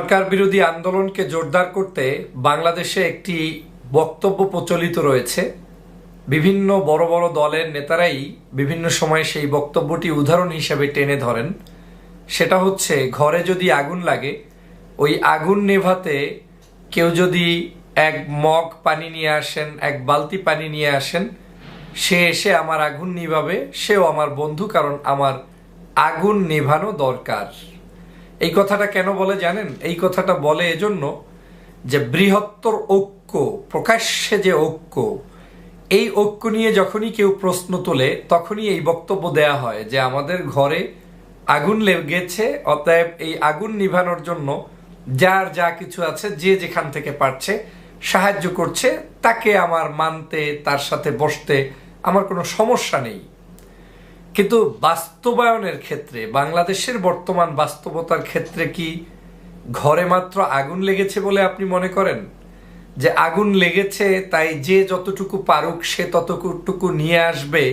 সরকার বিরোধী আন্দোলনকে জোরদার করতে বাংলাদেশে একটি বক্তব্য প্রচলিত রয়েছে। বিভিন্ন বড় বড় দলের নেতারাই বিভিন্ন সময় সেই বক্তব্যটি উদাহরণ হিসেবে টেনে ধরেন। সেটা হচ্ছে, ঘরে যদি আগুন লাগে, ওই আগুন নেভাতে কেউ যদি এক মগ পানি নিয়ে আসেন, এক বালতি পানি নিয়ে আসেন, সে এসে আমার আগুন নিভাবে, সেও আমার বন্ধু, কারণ আমার আগুন নেভানো দরকার। এই কথাটা কেন বলে জানেন? এই কথাটা বলে এজন্য যে বৃহত্তর ঐক্য, প্রকাশ্যে যে ঐক্য, এই ঐক্য নিয়ে যখনই কেউ প্রশ্ন তোলে, তখনই এই বক্তব্য দেয়া হয় যে আমাদের ঘরে আগুন লেগেছে, অতএব এই আগুন নিভানোর জন্য যার যা কিছু আছে, যে যেখান থেকে পারছে, সাহায্য করছে, তাকে আমার মানতে, তার সাথে বসতে আমার কোনো সমস্যা নেই। কিন্তু বাস্তবায়নের ক্ষেত্রে, বাংলাদেশের বর্তমান বাস্তবতার ক্ষেত্রে কি ঘরে মাত্র আগুন লেগেছে বলে আপনি মনে করেন? যে আগুন লেগেছে, তাই যে যতটুকু পারুক সে ততটুকু নিয়ে আসবে,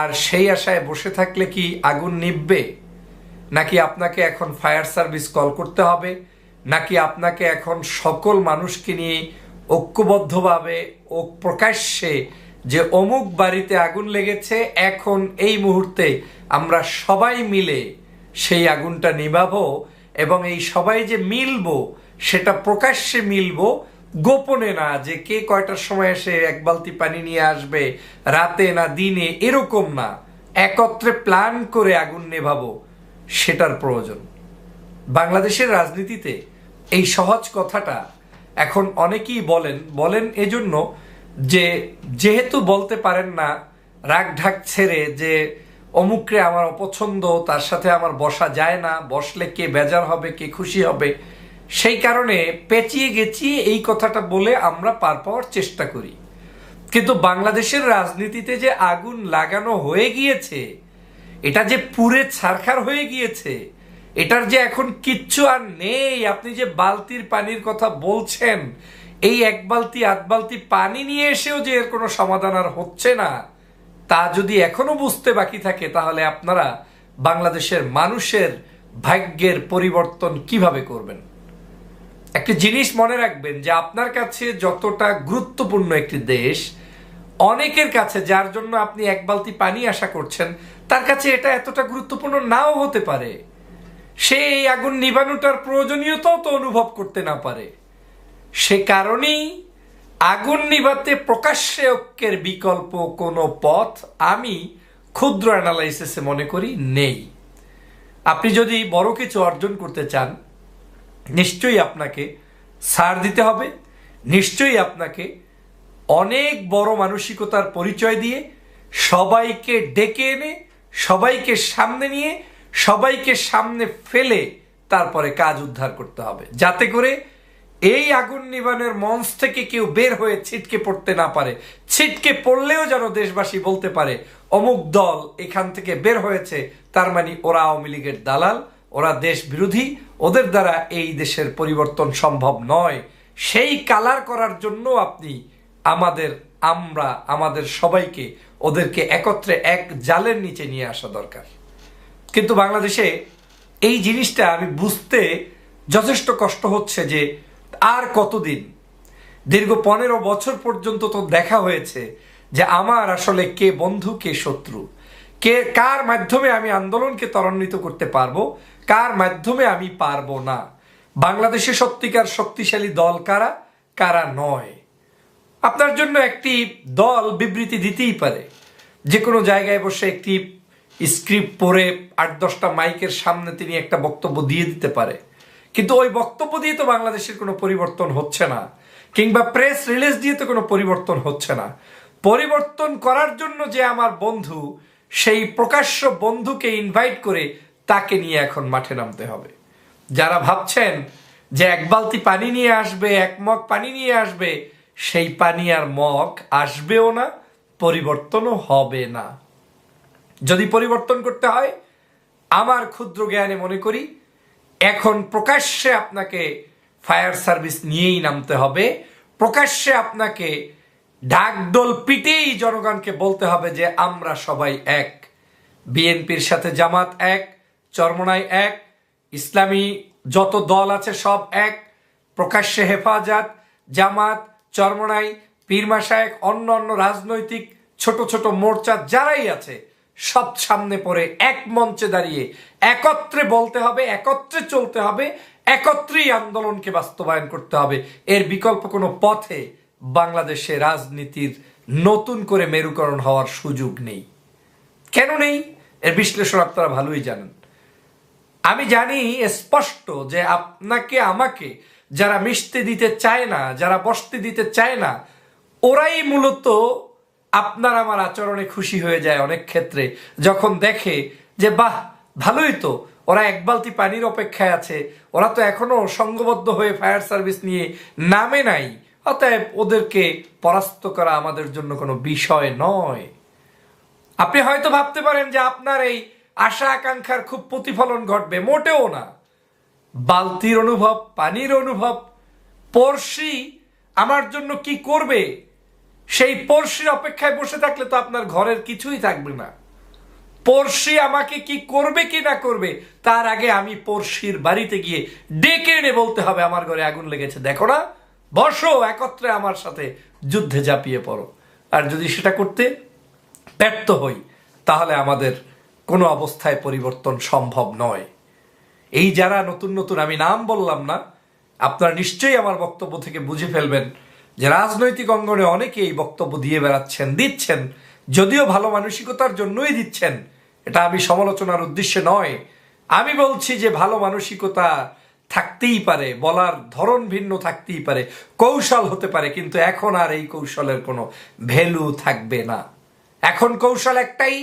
আর সেই আশায় বসে থাকলে কি আগুন নিববে নাকি আপনাকে এখন ফায়ার সার্ভিস কল করতে হবে? নাকি আপনাকে এখন সকল মানুষকে নিয়ে ঐক্যবদ্ধভাবে ও প্রকাশ্যে যে অমুক বাড়িতে আগুন লেগেছে, এখন এই মুহূর্তে আমরা সবাই মিলে সেই আগুনটা নিভাবো এবং এই সবাই যে মিলবো, সেটা প্রকাশ্যে মিলবো, গোপনে না যে কে কয়টার সময় এসে এক বালতি পানি নিয়ে আসবে, রাতে না দিনে, এরকম না। একত্রে প্ল্যান করে আগুন নেভাবো, সেটার প্রয়োজন। বাংলাদেশের রাজনীতিতে এই সহজ কথাটা এখন অনেকেই বলেন বলেন এজন্য যে যেহেতু বলতে পারেন না, রাগ ঢাক ছেড়ে যে অমুকরে আমার অপছন্দ, তার সাথে আমার বসা যায় না, বসলে কে বেজার হবে, কে খুশি হবে, সেই কারণে পেঁচিয়ে গেছি এই কথাটা বলে আমরা পার পাওয়ার চেষ্টা করি। কিন্তু বাংলাদেশের রাজনীতিতে যে আগুন লাগানো হয়ে গিয়েছে, এটা যে পুরে ছারখার হয়ে গিয়েছে, এটার যে এখন কিচ্ছু আর নেই। আপনি যে বালতির পানির কথা বলছেন এই এক বালতি, আধ বালতি পানি নিয়ে এসেও যে এর কোনো সমাধান আর হচ্ছে না, তা যদি এখনও বুঝতে বাকি থাকে, তাহলে আপনারা বাংলাদেশের মানুষের ভাগ্যের পরিবর্তন কীভাবে করবেন? একটি জিনিস মনে রাখবেন যে আপনার কাছে যতটা গুরুত্বপূর্ণ একটি দেশ, অনেকের কাছে যার জন্য আপনি এক বালতি পানি আশা করছেন, তার কাছে এটা এতটা গুরুত্বপূর্ণ নাও হতে পারে। সে এই আগুন নিবানোটার প্রয়োজনীয়তাও তো অনুভব করতে না পারে। সে কারণেই আগুন নিভাতে প্রকাশ্যে ঐক্যের বিকল্প কোনো পথ আমি ক্ষুদ্র অ্যানালাইসিসে মনে করি নেই। আপনি যদি বড় কিছু অর্জন করতে চান, নিশ্চয়ই আপনাকে সার দিতে হবে, নিশ্চয়ই আপনাকে অনেক বড় মানসিকতার পরিচয় দিয়ে সবাইকে ডেকে এনে, সবাইকে সামনে নিয়ে, সবাইকে সামনে ফেলে তারপরে কাজ উদ্ধার করতে হবে। যাতে করে এই আগুন নিবানের মঞ্চ থেকে কেউ বের হয়ে ছিটকে পড়তে না পারে। ছিটকে পড়লেও যেন দেশবাসী বলতে পারে, অমুক দল এখান থেকে বের হয়েছে, তার মানে ওরা আওয়ামী লীগের দালাল, ওরা দেশ বিরোধী, ওদের দ্বারা এই দেশের পরিবর্তন সম্ভব নয়। সেই কালার করার জন্য আপনি আমাদের, আমরা, আমাদের সবাইকে ওদেরকে একত্রে এক জালের নিচে নিয়ে আসা দরকার। কিন্তু বাংলাদেশে এই জিনিসটা আমি বুঝতে যথেষ্ট কষ্ট হচ্ছে যে আর কতদিন? দীর্ঘ পনেরো বছর পর্যন্ত তো দেখা হয়েছে যে আমার আসলে কে বন্ধু, কে শত্রু। কে, কার মাধ্যমে আমি আন্দোলনকে ত্বরান্বিত করতে পারব, কার মাধ্যমে আমি পারব না? বাংলাদেশে সত্যিকার শক্তিশালী দল কারা কারা নয়? আপনার জন্য একটি দল বিবৃতি দিতেই পারে। যে কোনো জায়গায় বসে একটি স্ক্রিপ্ট পড়ে আট দশটা মাইকের সামনে তিনি একটা বক্তব্য দিয়ে দিতে পারে। কিন্তু ওই বক্তব্য দিয়ে তো বাংলাদেশের কোনো পরিবর্তন হচ্ছে না, কিংবা প্রেস রিলিজ দিয়ে তো কোনো পরিবর্তন হচ্ছে না। পরিবর্তন করার জন্য যে আমার বন্ধু, সেই প্রকাশ্য বন্ধুকে ইনভাইট করে তাকে নিয়ে এখন মাঠে নামতে হবে। যারা ভাবছেন যে এক বালতি পানি নিয়ে আসবে, এক মগ পানি নিয়ে আসবে, সেই পানি আর মগ আসবেও না, পরিবর্তনও হবে না। যদি পরিবর্তন করতে হয়, আমার ক্ষুদ্র জ্ঞানে মনে করি এখন প্রকাশ্যে আপনাকে ফায়ার সার্ভিস নিয়েই নামতে হবে। প্রকাশ্যে আপনাকে ঢাকডোল পিটেই জনগণকে বলতে হবে যে, আমরা সবাই এক। বিএনপির সাথে জামাত এক, চরমনাই এক, ইসলামী যত দল আছে সব এক। প্রকাশ্যে হেফাজত, জামাত, চরমনাই পীরমাশায়েক অন্য অন্য রাজনৈতিক ছোট ছোট মোর্চা যারাই আছে সব সামনে পড়ে, এক মঞ্চে দাঁড়িয়ে। একত্রে বলতে হবে, একত্রে চলতে হবে, একত্রেই আন্দোলনকে বাস্তবায়ন করতে হবে। এর বিকল্প কোনো পথে বাংলাদেশে রাজনীতির নতুন করে মেরুকরণ হওয়ার সুযোগ নেই। কেন নেই? এর বিশ্লেষণ আপনারা ভালোই জানেন। আমি জানি স্পষ্ট যে আপনাকে, আমাকে, যারা মিশতে দিতে চায় না, যারা বসতে দিতে চায় না, ওরাই মূলত আপনার আমার আচরণে খুশি হয়ে যায় অনেক ক্ষেত্রে। যখন দেখে যে, বাহ, ভালোই তো, ওরা এক বালতি পানির অপেক্ষায় আছে, ওরা তো এখনও সংঘবদ্ধ হয়ে ফায়ার সার্ভিস নিয়ে নামে নাই, অতএব ওদেরকে পরাস্ত করা আমাদের জন্য কোনো বিষয় নয়। আপনি হয়তো ভাবতে পারেন যে, আপনার এই আশা আকাঙ্ক্ষার খুব প্রতিফলন ঘটবে। মোটেও না। বালতির অনুভব, পানির অনুভব, পড়শি আমার জন্য কি করবে? সেই পড়শির অপেক্ষায় বসে থাকলে তো আপনার ঘরের কিছুই থাকবে না। পড়শি আমাকে কি করবে কি না করবে, তার আগে আমি পড়শির বাড়িতে গিয়ে ডেকে এনে বলতে হবে, আমার ঘরে আগুন লেগেছে। দেখো না, বসো, একত্রে আমার সাথে যুদ্ধে ঝাঁপিয়ে পড়ো। আর যদি সেটা করতে ব্যর্থ হই, তাহলে আমাদের কোনো অবস্থায় পরিবর্তন সম্ভব নয়। এই যারা নতুন নতুন, আমি নাম বললাম না, আপনারা নিশ্চয়ই আমার বক্তব্য থেকে বুঝে ফেলবেন যে রাজনৈতিক অঙ্গনে অনেকে এই বক্তব্য দিয়ে বেড়াচ্ছেন, দিচ্ছেন, যদিও ভালো মানসিকতার জন্যই দিচ্ছেন। এটা আমি সমালোচনার উদ্দেশ্যে নয়। আমি বলছি যে ভালো মানসিকতা থাকতেই পারে, বলার ধরন ভিন্ন থাকতেই পারে, কৌশল হতে পারে, কিন্তু এখন আর এই কৌশলের কোনো ভ্যালু থাকবে না। এখন কৌশল একটাই,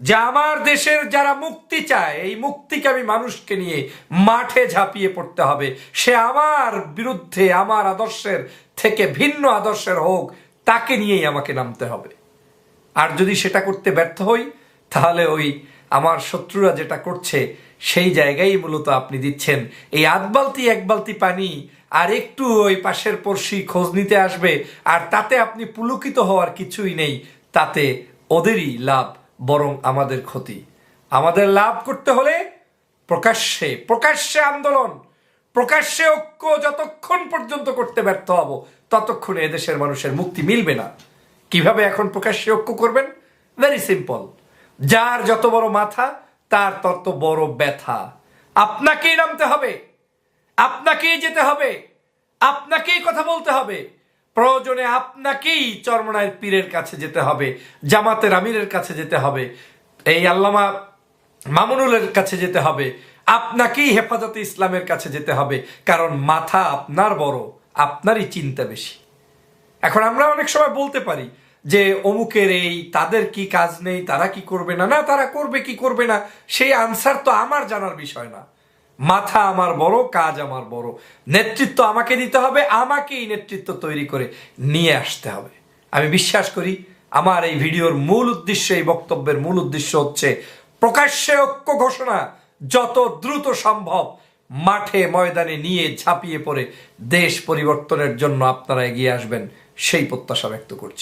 যে আমার দেশের যারা মুক্তি চায়, এই মুক্তিকে আমি মানুষকে নিয়ে মাঠে ঝাঁপিয়ে পড়তে হবে। সে আমার বিরুদ্ধে, আমার আদর্শের থেকে ভিন্ন আদর্শের হোক, তাকে নিয়েই আমাকে নামতে হবে। আর যদি সেটা করতে ব্যর্থ হই, তাহলে ওই আমার শত্রুরা যেটা করছে, সেই জায়গায় মূলত আপনি দিচ্ছেন। এই আধ বালতি, এক বালতি পানি, আর একটু ওই পাশের পড়শি খোঁজ নিতে আসবে, আর তাতে আপনি পুলকিত হওয়ার কিছুই নেই, তাতে ওদেরই লাভ বরং আমাদের ক্ষতি। আমাদের লাভ করতে হলে প্রকাশ্যে প্রকাশ্যে আন্দোলন প্রকাশ্যে ঐক্য যতক্ষণ পর্যন্ত করতে ব্যর্থ হব, ততক্ষণে এদেশের মানুষের মুক্তি মিলবে না। কীভাবে এখন প্রকাশ্যে ঐক্য করবেন? ভেরি সিম্পল যার যত বড় মাথা, তার তত বড় ব্যথা। আপনাকেই নামতে হবে। আপনাকেই যেতে হবে। আপনাকেই কথা বলতে হবে। প্রয়োজনে আপনাকেই চরমনায়ের পীরের কাছে যেতে হবে, জামাতের আমিরের কাছে যেতে হবে, এই আল্লামা মামুনুলের কাছে যেতে হবে। আপনাকেই হেফাজতে ইসলামের কাছে যেতে হবে, কারণ মাথা আপনার বড়, আপনারই চিন্তা বেশি। এখন আমরা অনেক সময় বলতে পারি যে, অমুকের এই, তাদের কি কাজ নেই, তারা কি করবে না? না, তারা করবে কি করবে না? সেই আনসার তো আমার জানার বিষয় না। মাথা আমার বড়, কাজ আমার বড়। নেতৃত্ব আমাকে দিতে হবে, আমাকেই নেতৃত্ব তৈরি করে নিয়ে আসতে হবে। আমি বিশ্বাস করি, আমার এই ভিডিওর মূল উদ্দেশ্য, এই বক্তব্যের মূল উদ্দেশ্য হচ্ছে প্রকাশ্যে ঐক্য ঘোষণা। যত দ্রুত সম্ভব মাঠে ময়দানে নিয়ে ঝাঁপিয়ে পড়ে দেশ পরিবর্তনের জন্য আপনারা এগিয়ে আসবেন, সেই প্রত্যাশা ব্যক্ত করছি।